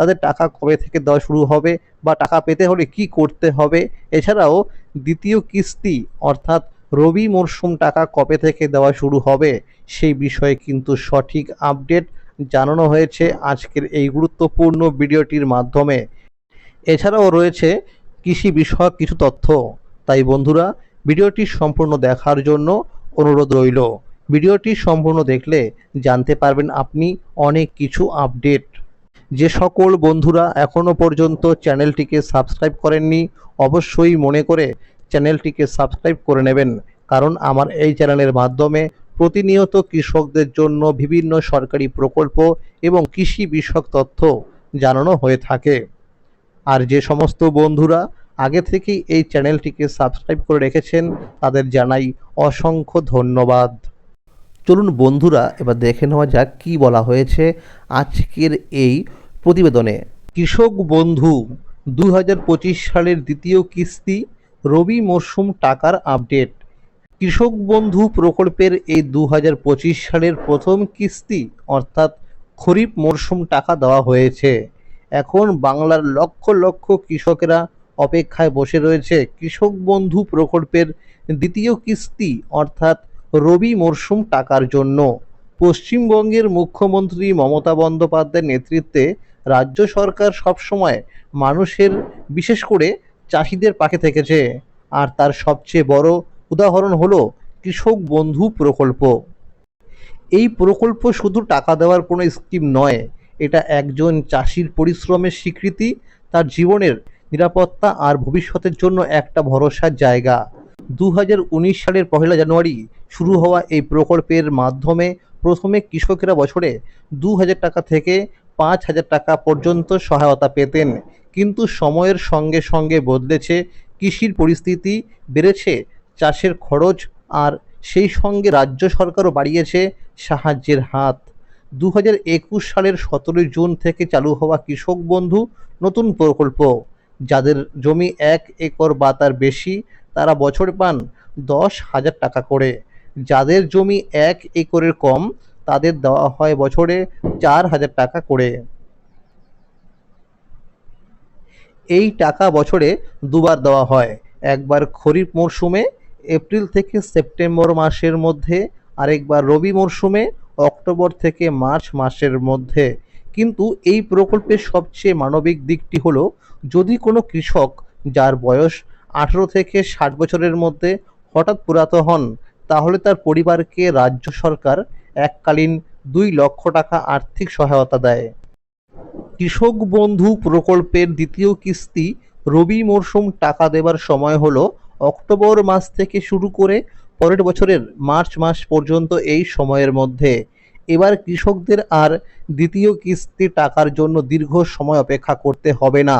তাদের টাকা কবে থেকে দেওয়া শুরু হবে বা টাকা পেতে হলে কি করতে হবে? এছাড়াও দ্বিতীয় কিস্তি অর্থাৎ রবি মরশুম টাকা কবে থেকে দেওয়া শুরু হবে সেই বিষয়ে কিন্তু সঠিক আপডেট জানানো হয়েছে আজকের এই গুরুত্বপূর্ণ ভিডিওটির মাধ্যমে। এছাড়াও রয়েছে কৃষি বিষয়ক কিছু তথ্য। তাই বন্ধুরা, ভিডিওটি সম্পূর্ণ দেখার জন্য অনুরোধ রইল। ভিডিওটি সম্পূর্ণ দেখলে জানতে পারবেন আপনি অনেক কিছু আপডেট যে সকল বন্ধুরা এখনও পর্যন্ত চ্যানেলটিকে সাবস্ক্রাইব করেননি, অবশ্যই মনে করে চ্যানেলটিকে সাবস্ক্রাইব করে নেবেন। কারণ আমার এই চ্যানেলের মাধ্যমে প্রতিনিয়ত কৃষকদের জন্য বিভিন্ন সরকারি প্রকল্প এবং কৃষি বিষয়ক তথ্য জানানো হয়ে থাকে। আর যে সমস্ত বন্ধুরা আগে থেকেই এই চ্যানেলটিকে সাবস্ক্রাইব করে রেখেছেন, তাদের জানাই অসংখ্য ধন্যবাদ। চলুন বন্ধুরা, এবার দেখে নেওয়া যাক কী বলা হয়েছে। আজকের এই প্রতিবেদনে। কৃষক বন্ধু দু হাজার পঁচিশ সালের দ্বিতীয় কিস্তি, রবি মরশুম টাকার আপডেট। কৃষক বন্ধু প্রকল্পের এই দু হাজার পঁচিশ সালের প্রথম কিস্তি, অর্থাৎ খরিফ মরশুম টাকা দেওয়া হয়েছে। এখন বাংলার লক্ষ লক্ষ কৃষকেরা অপেক্ষায় বসে রয়েছে কৃষক বন্ধু প্রকল্পের দ্বিতীয় কিস্তি, অর্থাৎ রবি মরশুম টাকার জন্য। পশ্চিমবঙ্গের মুখ্যমন্ত্রী মমতা বন্দ্যোপাধ্যায়ের নেতৃত্বে রাজ্য সরকার সবসময় মানুষের, বিশেষ করে চাষিদের পাশে থেকেছে। আর তার সবচেয়ে বড় উদাহরণ হলো কৃষক বন্ধু প্রকল্প। এই প্রকল্প শুধু টাকা দেওয়ার কোনো স্কিম নয়, এটা একজন চাষির পরিশ্রমের স্বীকৃতি, তার জীবনের নিরাপত্তা আর ভবিষ্যতের জন্য একটা ভরসার জায়গা। দু হাজার উনিশ সালের পহেলা জানুয়ারি শুরু হওয়া এই প্রকল্পের মাধ্যমে প্রথমে কৃষকেরা বছরে দু হাজার টাকা থেকে পাঁচ হাজার টাকা পর্যন্ত সহায়তা পেতেন। কিন্তু সময়ের সঙ্গে সঙ্গে বদলেছে, কৃষির পরিস্থিতি বেড়েছে, চাষের খরচ আর সেই সঙ্গে রাজ্য সরকারও বাড়িয়েছে সাহায্যের হাত। দু হাজার একুশ সালের সতেরোই জুন থেকে চালু হওয়া কৃষক বন্ধু নতুন প্রকল্প। যাদের জমি এক একর বা তার বেশি, তারা বছর পান দশ হাজার টাকা করে। যাদের জমি এক একরের কম তাদের দেওয়া হয় বছরে চার হাজার টাকা করে। এই টাকা বছরে দুবার দেওয়া হয়। একবার খরিফ মরশুমে, এপ্রিল থেকে সেপ্টেম্বর মাসের মধ্যে, আরেকবার রবি মরশুমে, অক্টোবর থেকে মার্চ মাসের মধ্যে। কিন্তু এই প্রকল্পের সবচেয়ে মানবিক দিকটি হলো, যদি কোনো কৃষক যার বয়স আঠেরো থেকে ষাট বছরের মধ্যে হঠাৎ পুরাত হন, তাহলে তার পরিবারকে রাজ্য সরকার এককালীন দুই লক্ষ টাকা আর্থিক সহায়তা দেয়। কৃষক বন্ধু প্রকল্পের দ্বিতীয় কিস্তি রবি মরশুম টাকা দেবার সময় হলো অক্টোবর মাস থেকে শুরু করে পরের বছরের মার্চ মাস পর্যন্ত এই সময়ের মধ্যে। এবার কৃষকদের আর দ্বিতীয় কিস্তি টাকার জন্য দীর্ঘ সময় অপেক্ষা করতে হবে না।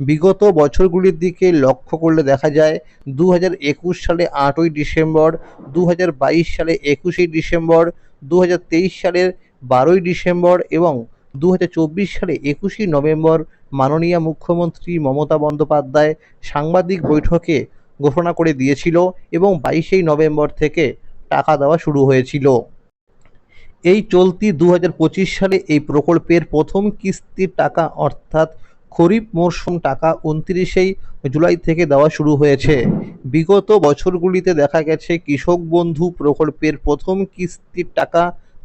বিগত বছরগুলির দিকে লক্ষ্য করলে দেখা যায় দু হাজার একুশ সালে আটই ডিসেম্বর দু হাজার বাইশ সালে একুশে ডিসেম্বর দু হাজার তেইশ সালের বারোই ডিসেম্বর এবং দু হাজার চব্বিশ সালে একুশে নভেম্বর মাননীয় মুখ্যমন্ত্রী মমতা বন্দ্যোপাধ্যায় সাংবাদিক বৈঠকে ঘোষণা করে দিয়েছিল এবং বাইশেই নভেম্বর থেকে টাকা দেওয়া শুরু হয়েছিল। এই চলতি দু হাজার পঁচিশ সালে এই প্রকল্পের প্রথম কিস্তির টাকা অর্থাৎ খরিফ মরশুম টাকা উনত্রিশেই জুলাই থেকে দেওয়া শুরু হয়েছে। বিগত বছরগুলিতে দেখা গেছে কৃষক বন্ধু প্রকল্পের প্রথম কিস্তির টাকা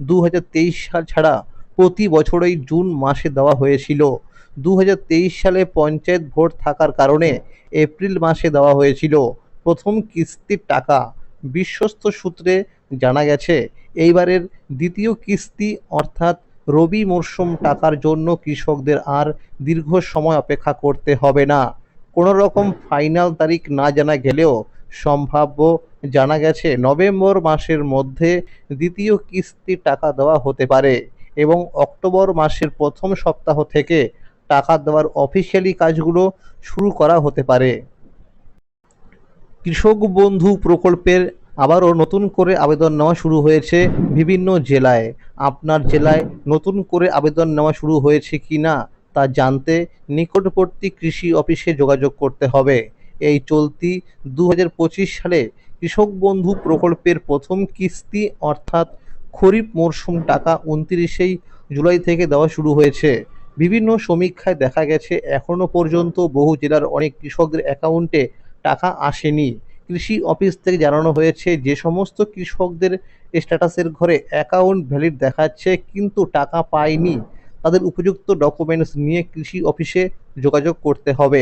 দু হাজার তেইশ সাল ছাড়া প্রতি বছরই জুন মাসে দেওয়া হয়েছিল। দু হাজার তেইশ সালে পঞ্চায়েত ভোট থাকার কারণে এপ্রিল মাসে দেওয়া হয়েছিল প্রথম কিস্তির টাকা। বিশ্বস্ত সূত্রে জানা গেছে, এইবারের দ্বিতীয় কিস্তি অর্থাৎ রবি মরশুম টাকার জন্য কৃষকদের আর দীর্ঘ সময় অপেক্ষা করতে হবে না। কোনো রকম ফাইনাল তারিখ না জানা গেলেও সম্ভাব্য জানা গেছে, নভেম্বর মাসের মধ্যে দ্বিতীয় কিস্তি টাকা দেওয়া হতে পারে এবং অক্টোবর মাসের প্রথম সপ্তাহ থেকে টাকা দেওয়ার অফিসিয়ালি কাজগুলো শুরু করা হতে পারে। কৃষক বন্ধু প্রকল্পের আবারও নতুন করে আবেদন নেওয়া শুরু হয়েছে বিভিন্ন জেলায়। আপনার জেলায় নতুন করে আবেদন নেওয়া শুরু হয়েছে কি না তা জানতে নিকটবর্তী কৃষি অফিসে যোগাযোগ করতে হবে। এই চলতি দু হাজার পঁচিশ সালে কৃষক বন্ধু প্রকল্পের প্রথম কিস্তি অর্থাৎ খরিফ মরশুম টাকা উনত্রিশেই জুলাই থেকে দেওয়া শুরু হয়েছে। বিভিন্ন সমীক্ষায় দেখা গেছে এখনও পর্যন্ত বহু জেলার অনেক কৃষকদের অ্যাকাউন্টে টাকা আসেনি। কৃষি অফিস থেকে জানানো হয়েছে, যে সমস্ত কৃষকদের স্ট্যাটাসের ঘরে অ্যাকাউন্ট ভ্যালিড দেখাচ্ছে, কিন্তু টাকা পায়নি। তাদের উপযুক্ত ডকুমেন্টস নিয়ে কৃষি অফিসে যোগাযোগ করতে হবে।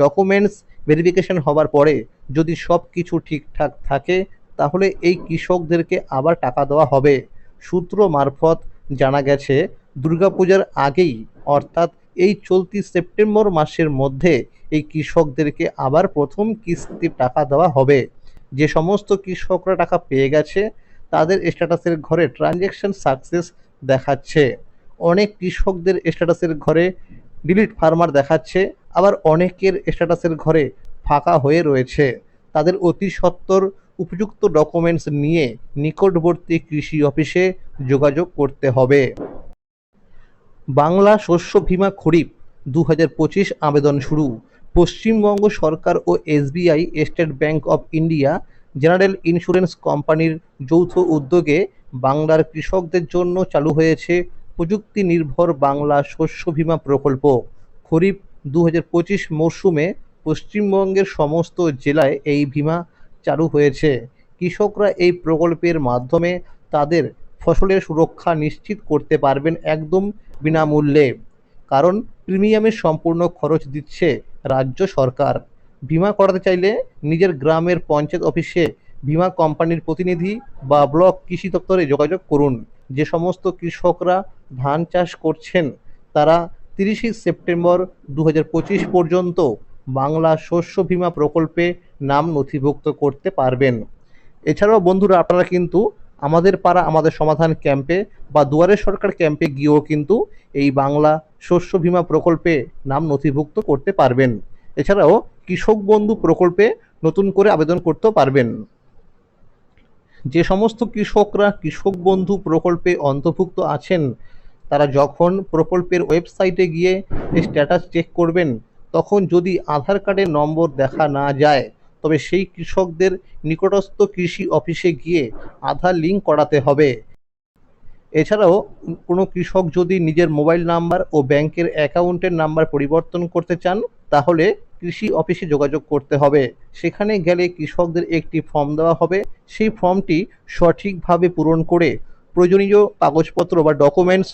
ডকুমেন্টস ভেরিফিকেশন হবার পরে যদি সব কিছু ঠিকঠাক থাকে, তাহলে এই কৃষকদেরকে আবার টাকা দেওয়া হবে। সূত্র মারফত জানা গেছে, দুর্গাপূজার আগেই, অর্থাৎ এই চলতি সেপ্টেম্বর মাসের মধ্যে এই কৃষকদেরকে আবার প্রথম কিস্তির টাকা দেওয়া হবে। যে সমস্ত কৃষকরা টাকা পেয়ে গেছে, তাদের স্ট্যাটাসের ঘরে ট্রানজ্যাকশন সাকসেস দেখাচ্ছে। অনেক কৃষকদের স্ট্যাটাসের ঘরে ডিলিট ফার্মার দেখাচ্ছে, আবার অনেকের স্ট্যাটাসের ঘরে ফাঁকা হয়ে রয়েছে। তাদের অতি সত্বর উপযুক্ত ডকুমেন্টস নিয়ে নিকটবর্তী কৃষি অফিসে যোগাযোগ করতে হবে। বাংলা শস্য বীমা খরিফ দু আবেদন শুরু। পশ্চিমবঙ্গ সরকার ও SBI, state bank of India, general insurance কোম্পানির যৌথ উদ্যোগে বাংলার কৃষকদের জন্য চালু হয়েছে প্রযুক্তি নির্ভর বাংলা শস্য বীমা প্রকল্প। খরিফ দু মরশুমে পশ্চিমবঙ্গের সমস্ত জেলায় এই বীমা চালু হয়েছে। কৃষকরা এই প্রকল্পের মাধ্যমে তাদের ফসলের সুরক্ষা নিশ্চিত করতে পারবেন একদম বিনামূল্যে। কারণ প্রিমিয়ামের সম্পূর্ণ খরচ দিচ্ছে রাজ্য সরকার। বিমা করাতে চাইলে নিজের গ্রামের পঞ্চায়েত অফিসে বীমা কোম্পানির প্রতিনিধি বা ব্লক কৃষি দপ্তরে যোগাযোগ করুন। যে সমস্ত কৃষকরা ধান চাষ করছেন, তারা তিরিশে সেপ্টেম্বর দু হাজার পঁচিশ পর্যন্ত বাংলা শস্য বীমা প্রকল্পে নাম নথিভুক্ত করতে পারবেন। এছাড়াও বন্ধুরা, আপনারা কিন্তু আমাদের পাড়া, আমাদের সমাধান ক্যাম্পে বা দুয়ারে সরকার ক্যাম্পে গিয়েও কিন্তু এই বাংলা শস্য বীমা প্রকল্পে নাম নথিভুক্ত করতে পারবেন। এছাড়াও কৃষক বন্ধু প্রকল্পে নতুন করে আবেদন করতেও পারবেন। যে সমস্ত কৃষকরা, কৃষক বন্ধু প্রকল্পে অন্তর্ভুক্ত আছেন, তারা যখন প্রকল্পের ওয়েবসাইটে গিয়ে স্ট্যাটাস চেক করবেন, তখন যদি আধার কার্ডের নম্বর দেখা না যায় তবে সেই কৃষকদের নিকটস্থ কৃষি অফিসে গিয়ে আধার লিঙ্ক করাতে হবে। এছাড়াও, কোনো কৃষক যদি নিজের মোবাইল নাম্বার ও ব্যাংকের অ্যাকাউন্টের নাম্বার পরিবর্তন করতে চান, তাহলে কৃষি অফিসে যোগাযোগ করতে হবে। সেখানে গেলে কৃষকদের একটি ফর্ম দেওয়া হবে। সেই ফর্মটি সঠিকভাবে পূরণ করে প্রয়োজনীয় কাগজপত্র বা ডকুমেন্টস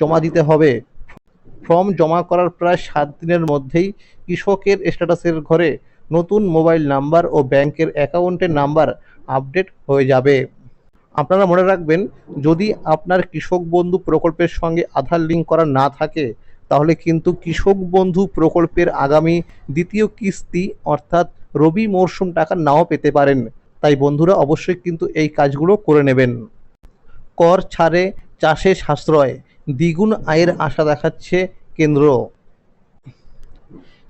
জমা দিতে হবে। ফর্ম জমা করার প্রায় সাত দিনের মধ্যেই কৃষকের স্ট্যাটাসের ঘরে নতুন মোবাইল নাম্বার ও ব্যাংকের অ্যাকাউন্টের নাম্বার আপডেট হয়ে যাবে। আপনারা মনে রাখবেন, যদি আপনার কৃষক বন্ধু প্রকল্পের সঙ্গে আধার লিঙ্ক করা না থাকে, তাহলে কিন্তু কৃষক বন্ধু প্রকল্পের আগামী দ্বিতীয় কিস্তি অর্থাৎ রবি মরশুম টাকা নাও পেতে পারেন। তাই বন্ধুরা অবশ্যই কিন্তু এই কাজগুলো করে নেবেন। কর ছাড়ে চাষে সাশ্রয়, দ্বিগুণ আয়ের আশা দেখাচ্ছে কেন্দ্র।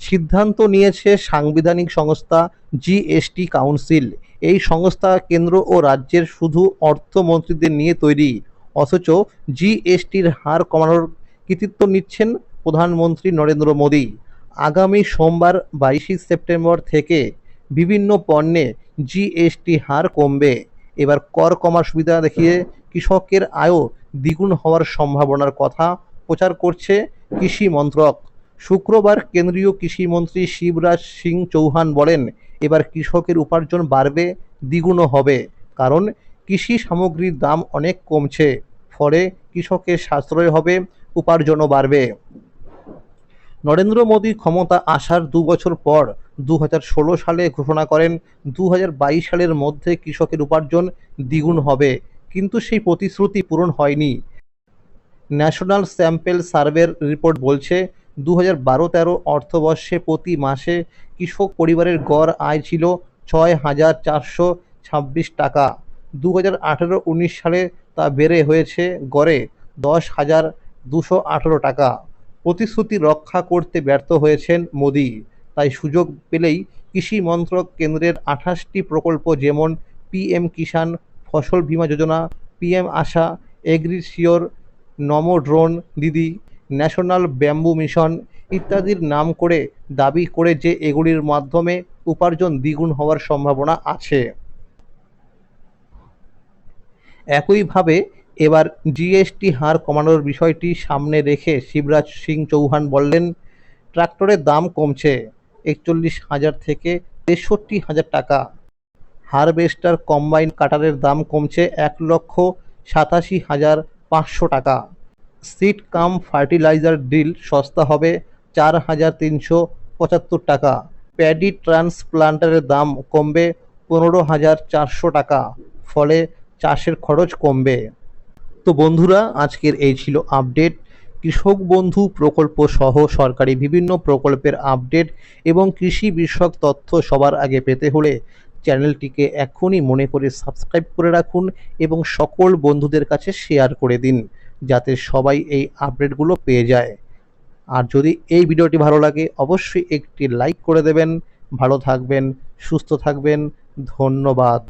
সিদ্ধান্ত নিয়েছে সাংবিধানিক সংস্থা জিএসটি কাউন্সিল। এই সংস্থা কেন্দ্র ও রাজ্যের শুধু অর্থমন্ত্রীদের নিয়ে তৈরি। অথচ জিএসটির হার কমানোর কৃতিত্ব নিচ্ছেন প্রধানমন্ত্রী নরেন্দ্র মোদী। আগামী সোমবার বাইশে সেপ্টেম্বর থেকে বিভিন্ন পণ্যে জিএসটি হার কমবে। এবার কর কমার সুবিধা দেখিয়ে কৃষকের আয়ও দ্বিগুণ হওয়ার সম্ভাবনার কথা প্রচার করছে কৃষি মন্ত্রক। শুক্রবার কেন্দ্রীয় কৃষিমন্ত্রী শিবরাজ সিং চৌহান বলেন, এবার কৃষকের উপার্জন বাড়বে দ্বিগুণও হবে, কারণ কৃষি সামগ্রীর দাম অনেক কমছে, ফলে কৃষকের সাশ্রয় হবে, উপার্জনও বাড়বে। নরেন্দ্র মোদী ক্ষমতা আসার দু বছর পর দু হাজার ষোলো সালে ঘোষণা করেন দু হাজার বাইশ সালের মধ্যে কৃষকের উপার্জন দ্বিগুণ হবে, কিন্তু সেই প্রতিশ্রুতি পূরণ হয়নি। ন্যাশনাল স্যাম্পেল সার্ভের রিপোর্ট বলছে দু হাজার বারো তেরো অর্থবর্ষে প্রতি মাসে কৃষক পরিবারের গড় আয় ছিল ছয় হাজার চারশো ছাব্বিশ টাকা। দু হাজার আঠেরো উনিশ সালে তা বেড়ে হয়েছে গড়ে দশ হাজার দুশো আঠেরো টাকা। প্রতিশ্রুতি রক্ষা করতে ব্যর্থ হয়েছেন মোদি। তাই সুযোগ পেলেই কৃষি মন্ত্রক কেন্দ্রের আঠাশটি প্রকল্প যেমন পিএম কিষাণ ফসল বীমা যোজনা, পিএম আশা এগ্রিসিওর নমো drone Didi national bamboo mission ইত্যাদির নাম করে দাবি করে যে এগুলির মাধ্যমে উপার্জন দ্বিগুণ হওয়ার সম্ভাবনা আছে। একইভাবে, এবার জিএসটি হার কমানোর বিষয়টি সামনে রেখে শিবরাজ সিং চৌহান বললেন, ট্রাক্টরের দাম কমছে, একচল্লিশ হাজার থেকে তেষট্টি হাজার টাকা। হারভেস্টার কম্বাইন কাটারের দাম কমছে এক লক্ষ সাতাশি হাজার পাঁচশো টাকা। সিড কাম ফার্টিলাইজার ড্রিল সস্তা হবে চার হাজার তিনশো পঁচাত্তর টাকা। প্যাডি ট্রান্সপ্লান্টারের দাম কমবে পনেরো হাজার চারশো টাকা, ফলে চাষের খরচ কমবে। তো বন্ধুরা, আজকের এই ছিল আপডেট। কৃষক বন্ধু প্রকল্প সহ সরকারি বিভিন্ন প্রকল্পের আপডেট এবং কৃষি বিষয়ক তথ্য সবার আগে পেতে হলে চ্যানেলটিকে এখনই মনে করে সাবস্ক্রাইব করে রাখুন এবং সকল বন্ধুদের কাছে শেয়ার করে দিন। যাতে সবাই এই আপডেটগুলো পেয়ে যায়। আর যদি এই ভিডিওটি ভালো লাগে, অবশ্যই একটি লাইক করে দেবেন। ভালো থাকবেন, সুস্থ থাকবেন। ধন্যবাদ।